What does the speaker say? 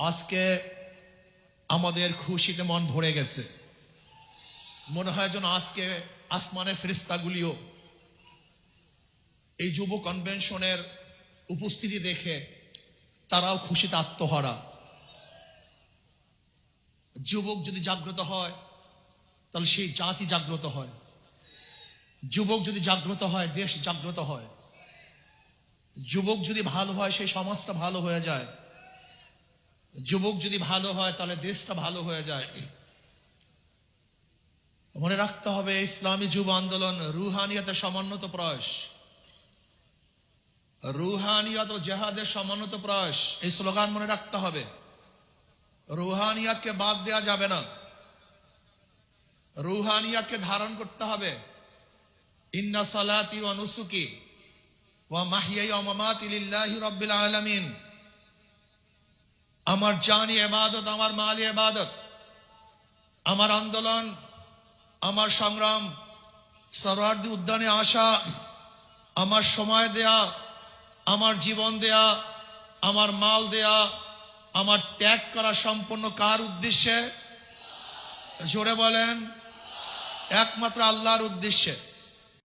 আজকে আমাদের খুশিতে মন ভরে গেছে। মনে হয় যেন আজকে আসমানের ফেরিস্তাগুলিও এই যুব কনভেনশনের উপস্থিতি দেখে তারাও খুশিতে আত্মহারা। যুবক যদি জাগ্রত হয়, তাহলে সেই জাতি জাগ্রত হয়। যুবক যদি জাগ্রত হয়, দেশ জাগ্রত হয়। যুবক যদি ভালো হয়, সেই সমাজটা ভালো হয়ে যায়। যুবক যদি ভালো হয়, তাহলে দেশটা ভালো হয়ে যায়। মনে রাখতে হবে, ইসলামী যুব আন্দোলন রুহানিয়াতের সমন্বত প্রয়াস। রুহানিয়াত ও জেহাদের সমন্বত প্রয়াস, এই স্লোগান মনে রাখতে হবে। রুহানিয়াতকে বাদ দেওয়া যাবে না। রুহানিয়াতকে ধারণ করতে হবে। ইন্না সালাতি ওয়া নুসুকি ওয়া মাহিয়াই ওয়া মামাতি লিল্লাহি রাব্বিল আলামিন। আমার জানি ইবাদত আমার মালি এবাদত, আমার আন্দোলন, আমার সংগ্রাম সরওয়ার্দী উদ্যানে আসা, আমার সময় দেয়া, আমার জীবন দেয়া, আমার মাল দেয়া, আমার ত্যাগ করা সম্পূর্ণ কার উদ্দেশ্যে? জোরে বলেন, একমাত্র আল্লাহর উদ্দেশ্যে।